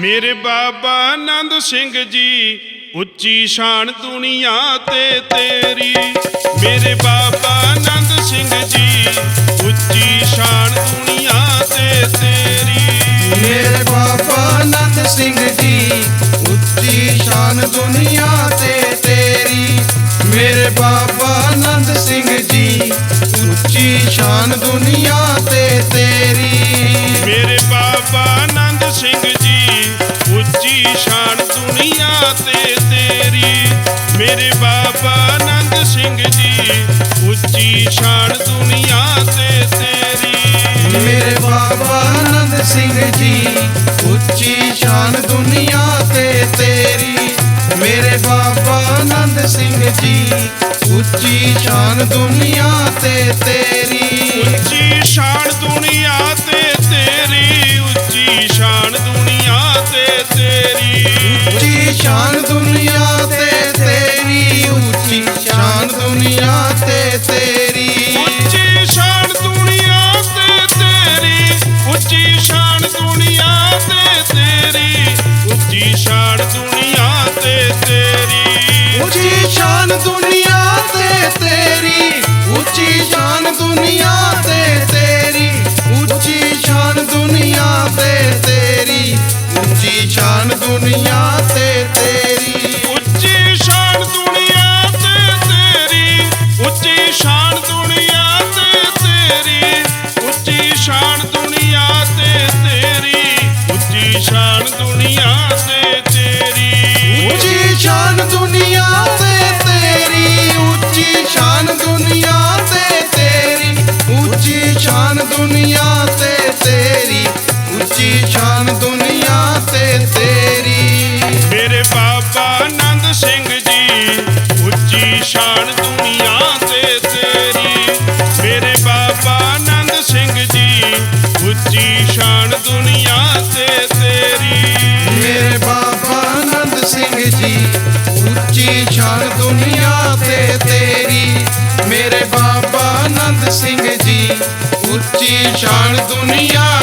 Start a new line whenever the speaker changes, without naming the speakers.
ਮੇਰੇ ਬਾਬਾ ਆਨੰਦ ਸਿੰਘ ਜੀ ਉੱਚੀ ਸ਼ਾਨ ਦੁਨੀਆ ਤੇ ਤੇਰੀ। ਮੇਰੇ ਬਾਬਾ ਆਨੰਦ ਸਿੰਘ ਜੀ ਉੱਚੀ ਸ਼ਾਨ ਦੁਨੀਆ ਤੇ ਤੇਰੀ।
ਮੇਰੇ ਬਾਬਾ ਆਨੰਦ ਸਿੰਘ ਜੀ ਉੱਚੀ ਸ਼ਾਨ ਦੁਨੀਆ ਤੇ ਤੇਰੀ। ਮੇਰੇ ਬਾਬਾ ਆਨੰਦ ਸਿੰਘ ਜੀ ਉੱਚੀ ਸ਼ਾਨ ਦੁਨੀਆ ਤੇ ਤੇਰੀ।
ਮੇਰੇ ਬਾਬਾ ਆਨੰਦ ਸਿੰਘ ਜੀ ਉੱਚੀ ਸ਼ਾਨ ਦੁਨੀਆ ਤੇ ਤੇਰੀ। ਮੇਰੇ ਬਾਬਾ ਆਨੰਦ ਸਿੰਘ ਜੀ, ਉੱਚੀ ਸ਼ਾਨ ਦੁਨੀਆ ਤੇ ਤੇਰੀ।
ਮੇਰੇ ਬਾਬਾ ਆਨੰਦ ਸਿੰਘ ਜੀ, ਉੱਚੀ ਸ਼ਾਨ ਦੁਨੀਆ ਤੇ ਤੇਰੀ। ਮੇਰੇ ਬਾਬਾ ਆਨੰਦ ਸਿੰਘ ਜੀ, ਉੱਚੀ ਸ਼ਾਨ ਦੁਨੀਆ ਤੇ ਤੇਰੀ।
ਦੁਨੀਆ ਤੇ ਤੇਰੀ ਉੱਚੀ ਸ਼ਾਨ ਦੁਨੀਆ ਤੇ ਤੇਰੀ
ਉੱਚੀ ਸ਼ਾਨ ਦੁਨੀਆ ਤੇ ਤੇਰੀ ਉੱਚੀ ਸ਼ਾਨ ਦੁਨੀਆ ਤੇ ਤੇਰੀ
ਉੱਚੀ ਸ਼ਾਨ ਦੁਨੀਆ ਤੇ ਤੇਰੀ। ਉੱਚੀ ਸ਼ਾਨ ਦੁਨੀਆ ਤੇ ਤੇਰੀ ਉੱਚੀ ਸ਼ਾਨ ਦੁਨੀਆ ਤੇ ਤੇਰੀ
ਉੱਚੀ ਸ਼ਾਨ ਦੁਨੀਆ ਤੇ ਤੇਰੀ ਉੱਚੀ ਸ਼ਾਨ ਦੁਨੀਆ ਤੇ ਉੱਚੀ
ਦੁਨੀਆ ਤੇ ਤੇਰੀ। ਮੇਰੇ ਬਾਬਾ ਆਨੰਦ ਸਿੰਘ ਜੀ, ਉੱਚੀ ਸ਼ਾਨ ਦੁਨੀਆ ਤੇ ਤੇਰੀ।
ਮੇਰੇ ਬਾਬਾ ਆਨੰਦ ਸਿੰਘ ਜੀ, ਉੱਚੀ ਸ਼ਾਨ ਦੁਨੀਆ ਤੇ ਤੇਰੀ। ਮੇਰੇ ਬਾਬਾ ਆਨੰਦ ਸਿੰਘ ਜੀ, ਉੱਚੀ ਸ਼ਾਨ ਦੁਨੀਆ